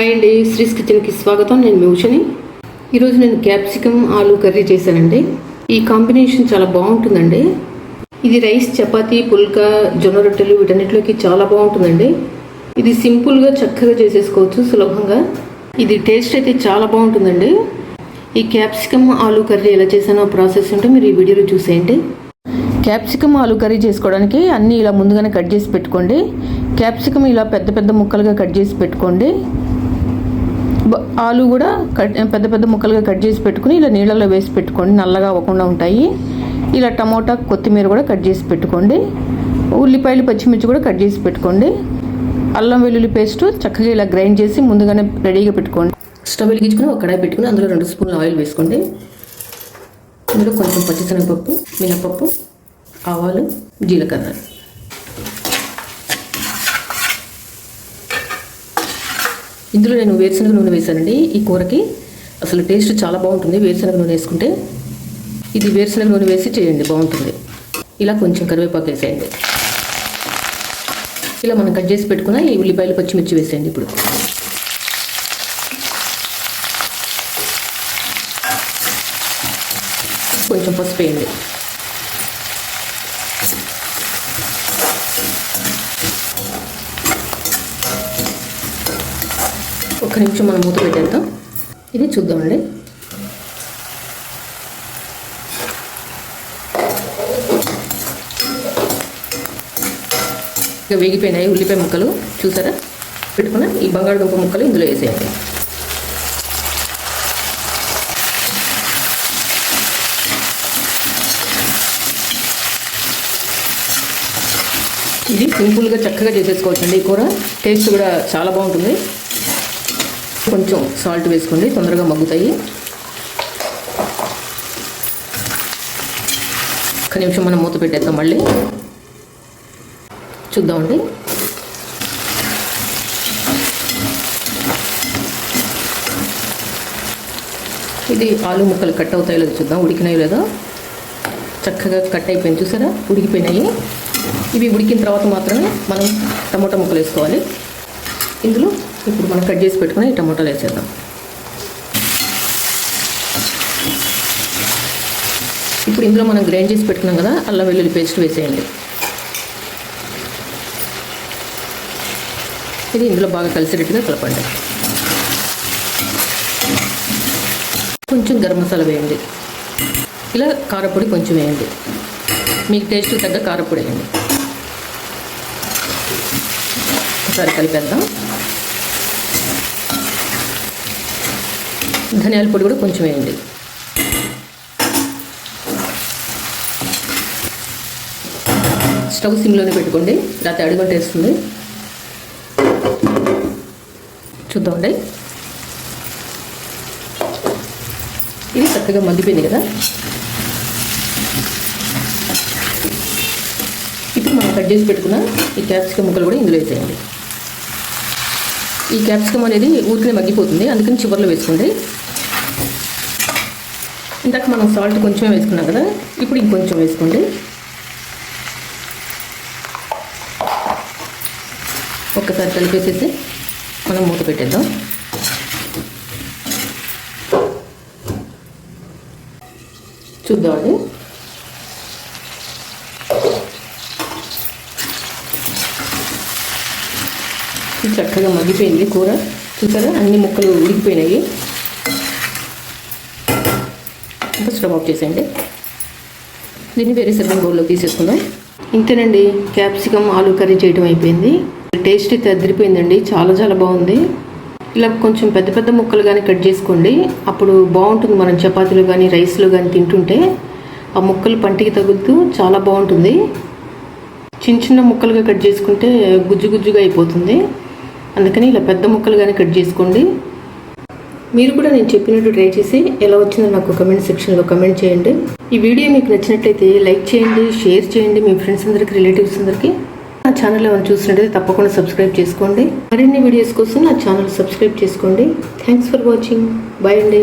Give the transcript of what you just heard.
Hi అండి శ్రీస్ కిచెన్కి స్వాగతం. నేను మిషని ఈరోజు నేను క్యాప్సికమ్ ఆలు కర్రీ చేశానండి. ఈ కాంబినేషన్ చాలా బాగుంటుందండి. ఇది రైస్ చపాతి పుల్కా జొన్న రొట్టెలు వీటన్నిటిలోకి చాలా బాగుంటుందండి. ఇది సింపుల్గా చక్కగా చేసేసుకోవచ్చు సులభంగా. ఇది టేస్ట్ అయితే చాలా బాగుంటుందండి. ఈ క్యాప్సికమ్ ఆలు కర్రీ ఎలా చేశానో ప్రాసెస్ ఉంటే మీరు ఈ వీడియోలో చూసేయండి. క్యాప్సికమ్ ఆలు కర్రీ చేసుకోవడానికి అన్నీ ఇలా ముందుగానే కట్ చేసి పెట్టుకోండి. క్యాప్సికమ్ ఇలా పెద్ద పెద్ద ముక్కలుగా కట్ చేసి పెట్టుకోండి. ఆలు కూడా కట్ పెద్ద పెద్ద ముక్కలుగా కట్ చేసి పెట్టుకుని ఇలా నీళ్ళలో వేసి పెట్టుకోండి. నల్లగా అవ్వకుండా ఉంటాయి. ఇలా టమోటా కొత్తిమీర కూడా కట్ చేసి పెట్టుకోండి. ఉల్లిపాయలు పచ్చిమిర్చి కూడా కట్ చేసి పెట్టుకోండి. అల్లం వెల్లుల్లి పేస్ట్ చక్కగా ఇలా గ్రైండ్ చేసి ముందుగానే రెడీగా పెట్టుకోండి. స్టవ్ వెలిగించుకుని ఒక కడాయి పెట్టుకుని అందులో రెండు స్పూన్లు ఆయిల్ వేసుకోండి. ఇందులో కొంచెం పచ్చిశనగపప్పు మినపప్పు ఆవాలు జీలకర్ర. ఇందులో నేను వేరుశనగ నూనె వేశానండి. ఈ కూరకి అసలు టేస్ట్ చాలా బాగుంటుంది. వేరుశనగ నూనె వేసుకుంటే ఇది వేరుశనగ నూనె వేసి చేయండి బాగుంటుంది. ఇలా కొంచెం కరివేపాకు వేసేయండి. ఇలా మనం కట్ చేసి పెట్టుకున్న ఈ ఉల్లిపాయలు పచ్చిమిర్చి వేసేయండి ఇప్పుడు. కొంచెం పసుపు వేయండి. ఒక్క నిమిషం మనం మూత పెట్టేద్దాం. ఇది చూద్దామండి. ఇక వేగిపోయినాయి ఉల్లిపాయ ముక్కలు చూసారా? పెట్టుకున్న ఈ బంగాళదుంప ముక్కలు ఇందులో వేసేయండి. ఇది సింపుల్గా చక్కగా చేసేసుకోవచ్చండి. ఈ కూర టేస్ట్ కూడా చాలా బాగుంటుంది. కొంచెం సాల్ట్ వేసుకోండి తొందరగా మగ్గుతాయి. ఒక నిమిషం మనం మూత పెట్టేద్దాం మళ్ళీ. చూద్దామండి. ఇది ఆలు ముక్కలు కట్ అవుతాయో లేదో చూద్దాం ఉడికినాయో లేదో. చక్కగా కట్ అయిపోయింది చూసారా? ఉడికిపోయినాయి. ఇవి ఉడికిన తర్వాత మాత్రమే మనం టమోటా ముక్కలు వేసుకోవాలి. ఇందులో ఇప్పుడు మనం కట్ చేసి పెట్టుకుని ఈ టమోటాలు వేసేద్దాం. ఇప్పుడు ఇందులో మనం గ్రైండ్ చేసి పెట్టుకున్నాం కదా అల్లం వెల్లుల్లి పేస్ట్ వేసేయండి. ఇది ఇందులో బాగా కలిసేటట్టుగా కలపండి. కొంచెం గరం మసాలా వేయండి. ఇలా కారపొడి కొంచెం వేయండి. మీకు టేస్ట్ తగ్గ కారపొడి వేయండి. ఒకసారి కలిపేద్దాం. ధనియాల పొడి కూడా కొంచెం వేయండి. స్టవ్ సిమ్లోనే పెట్టుకోండి. లేకపోతే అడుగుంట వేస్తుంది. చూద్దామండి. ఇది చక్కగా మగ్గిపోయింది కదా. ఇప్పుడు మనం కట్ చేసి పెట్టుకున్న ఈ క్యాప్సికమ్ ముక్కలు కూడా ఇందులో వేసేయండి. ఈ క్యాప్సికమ్ అనేది ఊరికనే మగ్గిపోతుంది. అందుకని చివరిలో వేసుకోండి. ఇందాక మనం సాల్ట్ కొంచెమే వేసుకున్నాం కదా ఇప్పుడు ఇంకొంచెం వేసుకోండి. ఒక్కసారి కలిపేసేసి మనం మూత పెట్టేద్దాం. చూద్దామండి. చక్కగా మగ్గిపోయింది కూర. చూసారా? అన్ని ముక్కలు ఉడికిపోయినాయి. ఇంకా స్టవ్ ఆఫ్ చేసేయండి. దీన్ని వేరే సర్వింగ్ బౌల్లో తీసేసుకుందాం. ఇంతేనండి క్యాప్సికమ్ ఆలు కర్రీ చేయడం అయిపోయింది. టేస్ట్ అయితే అదిరిపోయిందండి చాలా చాలా బాగుంది. ఇలా కొంచెం పెద్ద పెద్ద ముక్కలు కానీ కట్ చేసుకోండి. అప్పుడు బాగుంటుంది మనం చపాతీలు కానీ రైస్లో కానీ తింటుంటే. ఆ ముక్కలు పంటికి తగులుతూ చాలా బాగుంటుంది. చిన్న చిన్న ముక్కలుగా కట్ చేసుకుంటే గుజ్జు గుజ్జుగా అయిపోతుంది. అందుకని ఇలా పెద్ద ముక్కలు కానీ కట్ చేసుకోండి. మీరు కూడా నేను చెప్పినట్టు ట్రై చేసి ఎలా వచ్చిందో నాకు కమెంట్ సెక్షన్లో కమెంట్ చేయండి. ఈ వీడియో మీకు నచ్చినట్లయితే లైక్ చేయండి షేర్ చేయండి. మీ ఫ్రెండ్స్ అందరికి రిలేటివ్స్ అందరికీ నా ఛానల్ ఏమైనా చూసినట్టయితే తప్పకుండా సబ్స్క్రైబ్ చేసుకోండి. మరిన్ని వీడియోస్ కోసం నా ఛానల్ సబ్స్క్రైబ్ చేసుకోండి. థ్యాంక్స్ ఫర్ వాచింగ్ బాయ్ అండి.